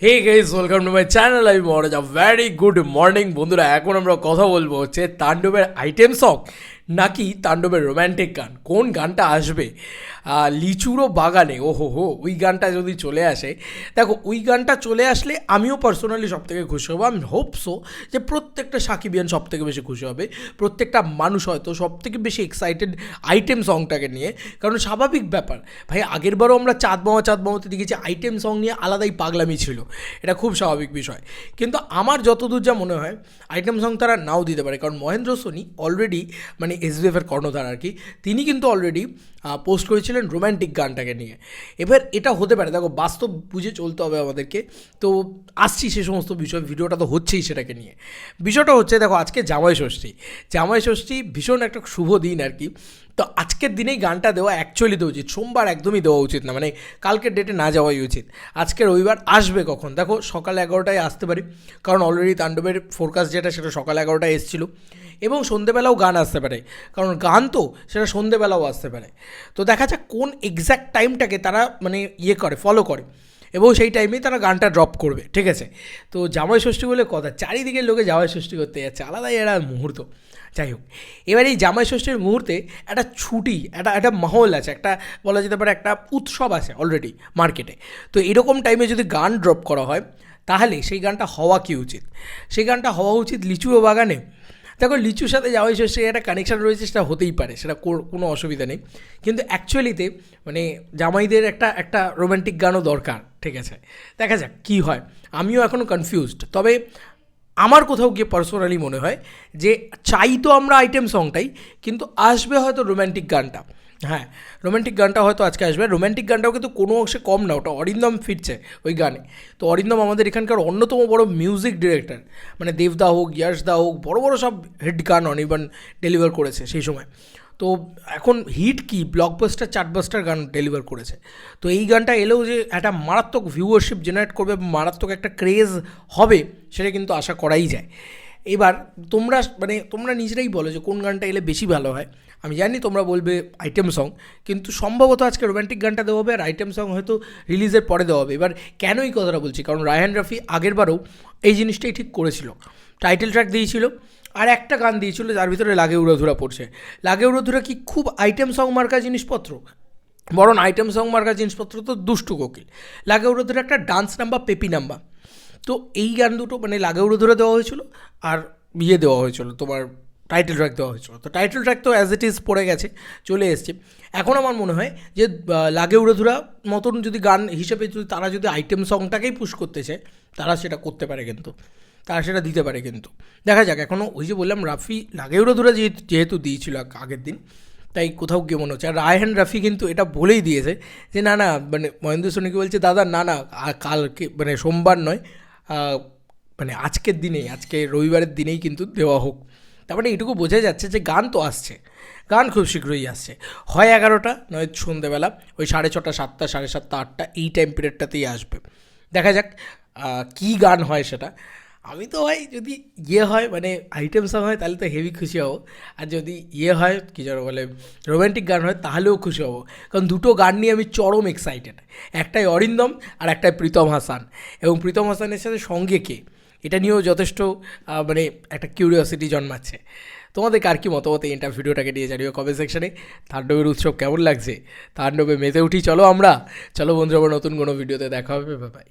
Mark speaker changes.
Speaker 1: Hey guys welcome to my channel আমি Maharaja vary good morning বন্ধুরা। এখন আমরা কথা বলব হচ্ছে তাণ্ডবের আইটেম সং নাকি তাণ্ডবের রোম্যান্টিক গান? কোন গানটা আসবে? লিচুরো বাগানে ও হো, ওই গানটা যদি চলে আসে, দেখো, ওই গানটা চলে আসলে আমিও পার্সোনালি সব থেকে খুশি হব, আমি হোপসো যে প্রত্যেকটা সাকিবিয়ান সব থেকে বেশি খুশি হবে, প্রত্যেকটা মানুষ হয়তো সব থেকে বেশি এক্সাইটেড আইটেম সংটাকে নিয়ে, কারণ স্বাভাবিক ব্যাপার, ভাই আগেরবারও আমরা চাঁদ মামা, চাঁদ মামাতে দেখেছি আইটেম সং নিয়ে আলাদাই পাগলামি ছিল, এটা খুব স্বাভাবিক বিষয়, কিন্তু আমার যতদূর যা মনে হয় আইটেম সং তারা নাও দিতে পারে, কারণ মহেন্দ্র সোনি অলরেডি মানে এসবিএফের কর্ণধার আর কি, তিনি কিন্তু অলরেডি পোস্ট করেছিলেন রোম্যান্টিক গানটাকে নিয়ে। এবার এটা হতে পারে, দেখো, বাস্তব বুঝে চলতে হবে আমাদেরকে। তো আসছি সে সমস্ত বিষয়, ভিডিওটা তো হচ্ছেই সেটাকে নিয়ে। বিষয়টা হচ্ছে, দেখো, আজকে জামাই ষষ্ঠী। জামাই ষষ্ঠী ভীষণ একটা শুভ দিন আর কি। তো আজকের দিনেই গানটা দেওয়া অ্যাকচুয়ালি দেওয়া উচিত, সোমবার একদমই দেওয়া উচিত না মানে কালকের ডেটে না যাওয়াই উচিত। আজকে রবিবার আসবে কখন? দেখো, সকাল এগারোটায় আসতে পারি, কারণ অলরেডি তাণ্ডবের ফোরকাস্ট যেটা, সেটা সকাল এগারোটায় এসেছিল। এবং সন্ধেবেলাও গান আসতে পারে। কারণ গান তো সেটা সন্ধেবেলাও আসতে পারে। তো দেখা যাক কোন এক্স্যাক্ট টাইমটাকে তারা মানে ইয়ে করে ফলো করে। এবং সেই টাইমেই তারা গানটা ড্রপ করবে, ঠিক আছে? তো জামাই ষষ্ঠী বলে কথা, চারিদিকে লোকে জামাই ষষ্ঠী করতে যাচ্ছে, আলাদাই একটা মুহূর্ত। যাই হোক, এবার এই জামাই ষষ্ঠীর মুহূর্তে একটা ছুটি, একটা একটা মাহল আছে, একটা বলা যেতে পারে একটা উৎসব আছে অলরেডি মার্কেটে তো এরকম টাইমে যদি গান ড্রপ করা হয়, তাহলে সেই গানটা হওয়া কি উচিত? সেই গানটা হওয়া উচিত লিচু বাগানে। দেখো, লিচুর সাথে যা হয়েছে, সে একটা কানেকশান রয়েছে, সেটা হতেই পারে, সেটা কোনো অসুবিধা নেই। কিন্তু অ্যাকচুয়ালিতে মানে জামাইদের একটা একটা রোম্যান্টিক গানও দরকার, ঠিক আছে? দেখা যাক কী হয়। আমিও এখনও কনফিউজড তবে আমার কোথাও গিয়ে পার্সোনালি মনে হয় যে, চাই তো আমরা আইটেম সংটাই কিন্তু আসবে হয়তো রোম্যান্টিক গানটা। হ্যাঁ রোম্যান্টিক গানটা হয়তো আজকে আসবে। রোম্যান্টিক গানটাও কিন্তু কোনো অংশে কম না, ওটা অরিন্দম ফিরছে ওই গানে। তো অরিন্দম আমাদের এখানকার অন্যতম বড় মিউজিক ডিরেক্টর মানে দেবদা হোক ইয়াশ দা হোক, বড় বড় সব হিট গান অনির্বাণ ডেলিভার করেছে সেই সময়। তো এখন হিট কি? ব্লকবাস্টার চার্টবাস্টার গান ডেলিভার করেছে। তো এই গানটা এলেও যে একটা মারাত্মক ভিউয়ারশিপ জেনারেট করবে, মারাত্মক একটা ক্রেজ হবে, সেটা কিন্তু আশা করাই যায়। এবার তোমরা মানে তোমরা নিজেরাই বলো যে কোন গানটা এলে বেশি ভালো হয়। আমি জানি তোমরা বলবে আইটেম সং কিন্তু সম্ভবত আজকে রোম্যান্টিক গানটা দেওয়া হবে আর আইটেম সং হয়তো রিলিজের পরে দেওয়া হবে। এবার কেন এই কথাটা বলছি? কারণ রায়হান রাফি আগেরবারও এই জিনিসটাই ঠিক করেছিল। টাইটেল ট্র্যাক দিয়েছিল আর একটা গান দিয়েছিল, যার ভিতরে লাগে উড়াধুরা পড়ছে। লাগে উড়াধুরা কি খুব আইটেম সং মার্কা জিনিসপত্র? বরং আইটেম সং মার্কা জিনিসপত্র তো দুষ্টু কোকিল। লাগে উড়াধুরা একটা ডান্স নাম্বার পেপি নাম্বার তো এই গান দুটো মানে লাগে উড়াধুরা দেওয়া হয়েছিল আর ইয়ে দেওয়া হয়েছিল, তোমার টাইটেল ট্র্যাক দেওয়া হয়েছিল। তো টাইটেল ট্র্যাক তো অ্যাজ ইট ইজ পড়ে গেছে, চলে এসছে। এখন আমার মনে হয় যে লাগে উড়াধুরা মতন যদি গান হিসেবে যদি তারা যদি আইটেম সংটাকেই পুশ করতে চায়, তারা সেটা করতে পারে কিন্তু। তারা সেটা দিতে পারে কিন্তু। দেখা যাক এখনও ওই যে বললাম, রাফি লাগেউড়ো ধরে যেহেতু যেহেতু দিয়েছিল আগের দিন, তাই কোথাও গিয়ে মনে হচ্ছে। আর রায়হান রাফি কিন্তু এটা বলেই দিয়েছে যে, না না মানে মহেন্দ্র সোনিকে বলছে, দাদা, না না কালকে মানে সোমবার নয় মানে আজকের দিনেই, আজকে রবিবারের দিনেই কিন্তু দেওয়া হোক। তার এইটুকু এটুকু বোঝা যাচ্ছে যে গান তো আসছে। গান খুব শীঘ্রই আসছে। হয় এগারোটা, নয় সন্ধ্যেবেলা, ওই সাড়ে ছটা, সাতটা, সাড়ে সাতটা, আটটা, এই টাইম পিরিয়ডটাতেই আসবে। দেখা যাক কী গান হয় সেটা। আমি তো ভাই যদি ইয়ে হয় মানে আইটেম সং হয়, তাহলে তো হেভি খুশি হব। আর যদি ইয়ে হয়, কী যেন বলে রোম্যান্টিক গান হয়, তাহলেও খুশি হব। কারণ দুটো গান নিয়ে আমি চরম এক্সাইটেড একটাই অরিন্দম আর একটাই প্রীতম হাসান। এবং প্রীতম হাসানের সাথে সঙ্গে কে? এটা নিয়েও যথেষ্ট মানে একটা কিউরিওসিটি জন্মাচ্ছে। তোমাদের কার কি মতামত এই ভিডিওটাকে নিয়ে জানিও কমেন্ট সেকশনে তাণ্ডবের উৎসব কেমন লাগছে? তাণ্ডবে মেতে উঠি, চলো আমরা। চলো বন্ধুরা নতুন কোনো ভিডিওতে দেখা হবে বাই